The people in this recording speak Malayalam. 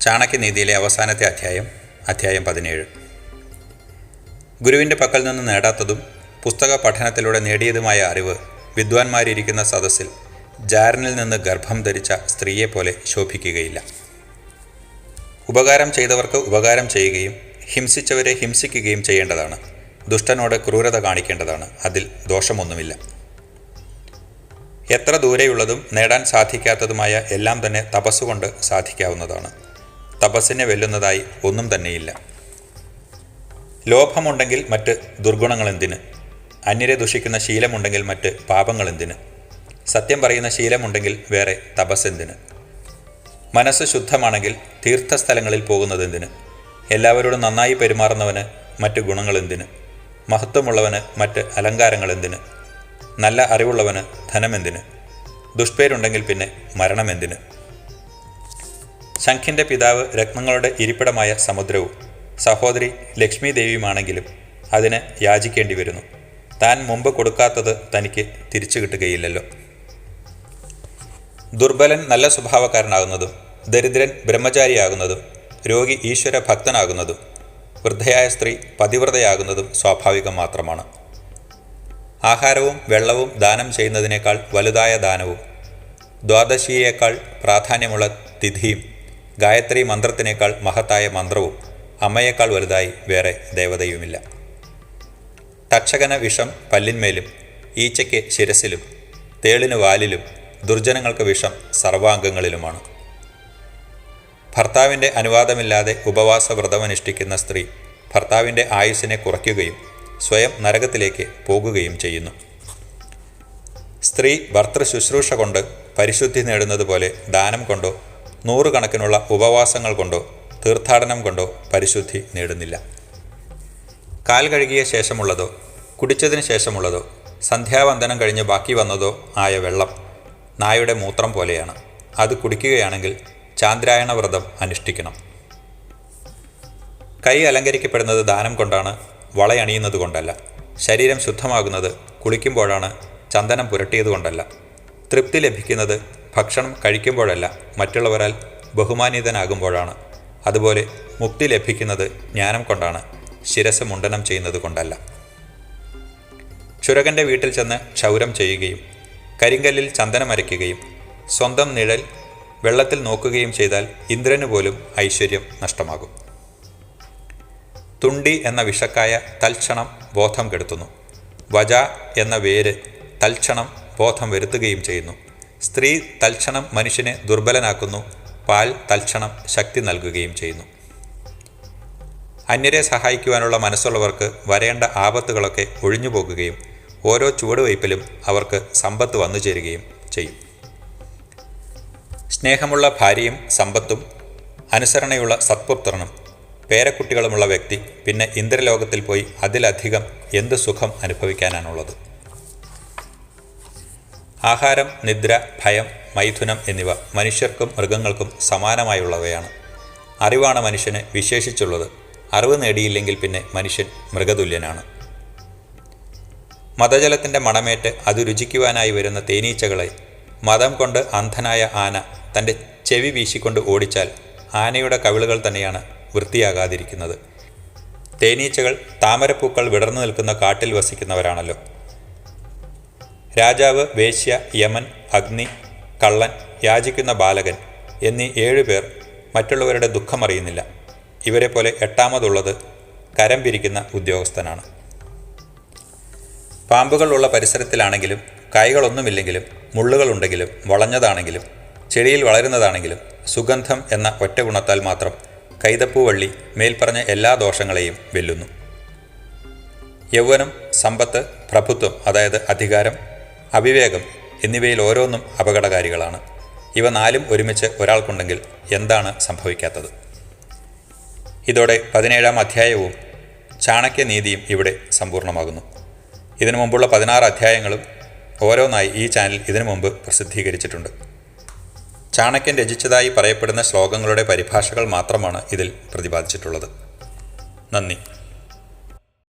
ചാണക്യനീതിയിലെ അവസാനത്തെ അധ്യായം അധ്യായം പതിനേഴ്. ഗുരുവിന്റെ പക്കൽ നിന്ന് നേടാത്തതും പുസ്തക പഠനത്തിലൂടെ നേടിയതുമായ അറിവ് വിദ്വാൻമാരിയിരിക്കുന്ന സദസ്സിൽ ജാരനിൽ നിന്ന് ഗർഭം ധരിച്ച സ്ത്രീയെപ്പോലെ ശോഭിക്കുകയില്ല. ഉപകാരം ചെയ്തവർക്ക് ഉപകാരം ചെയ്യുകയും ഹിംസിച്ചവരെ ഹിംസിക്കുകയും ചെയ്യേണ്ടതാണ്. ദുഷ്ടനോട് ക്രൂരത കാണിക്കേണ്ടതാണ്. അതിൽ ദോഷമൊന്നുമില്ല. എത്ര ദൂരെയുള്ളതും നേടാൻ സാധിക്കാത്തതുമായ എല്ലാം തന്നെ തപസ്സുകൊണ്ട് സാധിക്കാവുന്നതാണ്. തപസ്സിനെ വെല്ലുന്നതായി ഒന്നും തന്നെയില്ല. ലോഭമുണ്ടെങ്കിൽ മറ്റ് ദുർഗുണങ്ങളെന്തിന്? അന്യരെ ദുഷിക്കുന്ന ശീലമുണ്ടെങ്കിൽ മറ്റ് പാപങ്ങളെന്തിന്? സത്യം പറയുന്ന ശീലമുണ്ടെങ്കിൽ വേറെ തപസ്സെന്തിന്? മനസ്സ് ശുദ്ധമാണെങ്കിൽ തീർത്ഥസ്ഥലങ്ങളിൽ പോകുന്നതെന്തിന്? എല്ലാവരോടും നന്നായി പെരുമാറുന്നവന് മറ്റ് ഗുണങ്ങളെന്തിന്? മഹത്വമുള്ളവന് മറ്റ് അലങ്കാരങ്ങളെന്തിന്? നല്ല അറിവുള്ളവന് ധനമെന്തിന്? ദുഷ്പേരുണ്ടെങ്കിൽ പിന്നെ മരണമെന്തിന്? ശംഖിന്റെ പിതാവ് രത്നങ്ങളുടെ ഇരിപ്പിടമായ സമുദ്രവും സഹോദരി ലക്ഷ്മി ദേവിയുമാണെങ്കിലും അതിന് യാചിക്കേണ്ടി വരുന്നു താൻ മുമ്പ് കൊടുക്കാത്തത് തനിക്ക് തിരിച്ചു കിട്ടുകയില്ലല്ലോ. ദുർബലൻ നല്ല സ്വഭാവക്കാരനാകുന്നതും ദരിദ്രൻ ബ്രഹ്മചാരിയാകുന്നതും രോഗി ഈശ്വര ഭക്തനാകുന്നതും വൃദ്ധയായ സ്ത്രീ പതിവ്രതയാകുന്നതും സ്വാഭാവികം മാത്രമാണ്. ആഹാരവും വെള്ളവും ദാനം ചെയ്യുന്നതിനേക്കാൾ വലുതായ ദാനവും ദ്വാദശിയേക്കാൾ പ്രാധാന്യമുള്ള തിഥിയും ഗായത്രി മന്ത്രത്തിനേക്കാൾ മഹത്തായ മന്ത്രവും അമ്മയേക്കാൾ വലുതായി വേറെ ദേവതയുമില്ല. തക്ഷകന വിഷം പല്ലിന്മേലും ഈച്ചയ്ക്ക് ശിരസിലും തേളിന് വാലിലും ദുർജനങ്ങൾക്ക് വിഷം സർവാംഗങ്ങളിലുമാണ്. ഭർത്താവിന്റെ അനുവാദമില്ലാതെ ഉപവാസ വ്രതമനുഷ്ഠിക്കുന്ന സ്ത്രീ ഭർത്താവിന്റെ ആയുസ്സിനെ കുറയ്ക്കുകയും സ്വയം നരകത്തിലേക്ക് പോകുകയും ചെയ്യുന്നു. സ്ത്രീ ഭർത്തൃ ശുശ്രൂഷ കൊണ്ട് പരിശുദ്ധി നേടുന്നത് പോലെ ദാനം കൊണ്ടോ നൂറുകണക്കിനുള്ള ഉപവാസങ്ങൾ കൊണ്ടോ തീർത്ഥാടനം കൊണ്ടോ പരിശുദ്ധി നേടുന്നില്ല. കാൽ കഴുകിയ ശേഷമുള്ളതോ കുടിച്ചതിന് ശേഷമുള്ളതോ സന്ധ്യാവന്ദനം കഴിഞ്ഞ് ബാക്കി വന്നതോ ആയ വെള്ളം നായയുടെ മൂത്രം പോലെയാണ്. അത് കുടിക്കുകയാണെങ്കിൽ ചാന്ദ്രായണ വ്രതം അനുഷ്ഠിക്കണം. കൈ അലങ്കരിക്കപ്പെടുന്നത് ദാനം കൊണ്ടാണ് വളയണിയുന്നത് കൊണ്ടല്ല. ശരീരം ശുദ്ധമാകുന്നത് കുളിക്കുമ്പോഴാണ് ചന്ദനം പുരട്ടിയതുകൊണ്ടല്ല തൃപ്തി ലഭിക്കുന്നത് ഭക്ഷണം കഴിക്കുമ്പോഴല്ല മറ്റുള്ളവരാൽ ബഹുമാനിതനാകുമ്പോഴാണ്. അതുപോലെ മുക്തി ലഭിക്കുന്നത് ജ്ഞാനം കൊണ്ടാണ് ശിരസ് മുണ്ടനം ചെയ്യുന്നത് കൊണ്ടല്ല. ക്ഷുരകന്റെ വീട്ടിൽ ചെന്ന് ക്ഷൗരം ചെയ്യുകയും കരിങ്കല്ലിൽ ചന്ദനമരയ്ക്കുകയും സ്വന്തം നിഴൽ വെള്ളത്തിൽ നോക്കുകയും ചെയ്താൽ ഇന്ദ്രന് പോലും ഐശ്വര്യം നഷ്ടമാകും. തുണ്ടി എന്ന വിഷക്കായ തൽക്ഷണം ബോധം കെടുത്തുന്നു. വജ എന്ന വേര് തൽക്ഷണം ബോധം വരുത്തുകയും ചെയ്യുന്നു. സ്ത്രീ തൽക്ഷണം മനുഷ്യനെ ദുർബലനാക്കുന്നു പാൽ തൽക്ഷണം ശക്തി നൽകുകയും ചെയ്യുന്നു. അന്യരെ സഹായിക്കുവാനുള്ള മനസ്സുള്ളവർക്ക് വരേണ്ട ആപത്തുകളൊക്കെ ഒഴിഞ്ഞു പോകുകയും ഓരോ ചുവടുവയ്പിലും അവർക്ക് സമ്പത്ത് വന്നു ചേരുകയും ചെയ്യും. സ്നേഹമുള്ള ഭാര്യയും സമ്പത്തും അനുസരണയുള്ള സത്പുത്രനും പേരക്കുട്ടികളുമുള്ള വ്യക്തി പിന്നെ ഇന്ദ്രലോകത്തിൽ പോയി അതിലധികം എന്ത് സുഖം അനുഭവിക്കാനാണുള്ളത്? ആഹാരം നിദ്ര ഭയം മൈഥുനം എന്നിവ മനുഷ്യർക്കും മൃഗങ്ങൾക്കും സമാനമായുള്ളവയാണ്. അറിവാണ് മനുഷ്യന് വിശേഷിച്ചുള്ളത്. അറിവ് നേടിയില്ലെങ്കിൽ പിന്നെ മനുഷ്യൻ മൃഗതുല്യനാണ്. മതജലത്തിന്റെ മണമേറ്റ് അത് രുചിക്കുവാനായി വരുന്ന തേനീച്ചകളെ മതം കൊണ്ട് അന്ധനായ ആന തന്റെ ചെവി വീശിക്കൊണ്ട് ഓടിച്ചാൽ ആനയുടെ കവിളുകൾ തന്നെയാണ് വൃത്തിയാകാതിരിക്കുന്നത്. തേനീച്ചകൾ താമരപ്പൂക്കൾ വിടർന്നു നിൽക്കുന്ന കാട്ടിൽ വസിക്കുന്നവരാണല്ലോ. രാജാവ് വേശ്യ യമൻ അഗ്നി കള്ളൻ യാചിക്കുന്ന ബാലകൻ എന്നീ ഏഴുപേർ മറ്റുള്ളവരുടെ ദുഃഖമറിയുന്നില്ല. ഇവരെ പോലെ എട്ടാമതുള്ളത് കരം പിരിക്കുന്ന ഉദ്യോഗസ്ഥനാണ്. പാമ്പുകളുള്ള പരിസരത്തിലാണെങ്കിലും കായ്കളൊന്നുമില്ലെങ്കിലും മുള്ളുകളുണ്ടെങ്കിലും വളഞ്ഞതാണെങ്കിലും ചെടിയിൽ വളരുന്നതാണെങ്കിലും സുഗന്ധം എന്ന ഒറ്റ ഗുണത്താൽ മാത്രം കൈതപ്പൂവള്ളി മേൽപ്പറഞ്ഞ എല്ലാ ദോഷങ്ങളെയും വെല്ലുന്നു. യൗവനം സമ്പത്ത് പ്രഭുത്വം അതായത് അധികാരം അവിവേകം എന്നിവയിൽ ഓരോന്നും അപകടകാരികളാണ്. ഇവ നാലും ഒരുമിച്ച് ഒരാൾക്കുണ്ടെങ്കിൽ എന്താണ് സംഭവിക്കാത്തത്? ഇതോടെ പതിനേഴാം അധ്യായവും ചാണക്യനീതിയും ഇവിടെ സമ്പൂർണമാകുന്നു ഇതിനു മുമ്പുള്ള പതിനാറ് അധ്യായങ്ങളും ഓരോന്നായി ഈ ചാനൽ ഇതിനു മുമ്പ് പ്രസിദ്ധീകരിച്ചിട്ടുണ്ട്. ചാണക്യൻ രചിച്ചതായി പറയപ്പെടുന്ന ശ്ലോകങ്ങളുടെ പരിഭാഷകൾ മാത്രമാണ് ഇതിൽ പ്രതിപാദിച്ചിട്ടുള്ളത്. നന്ദി.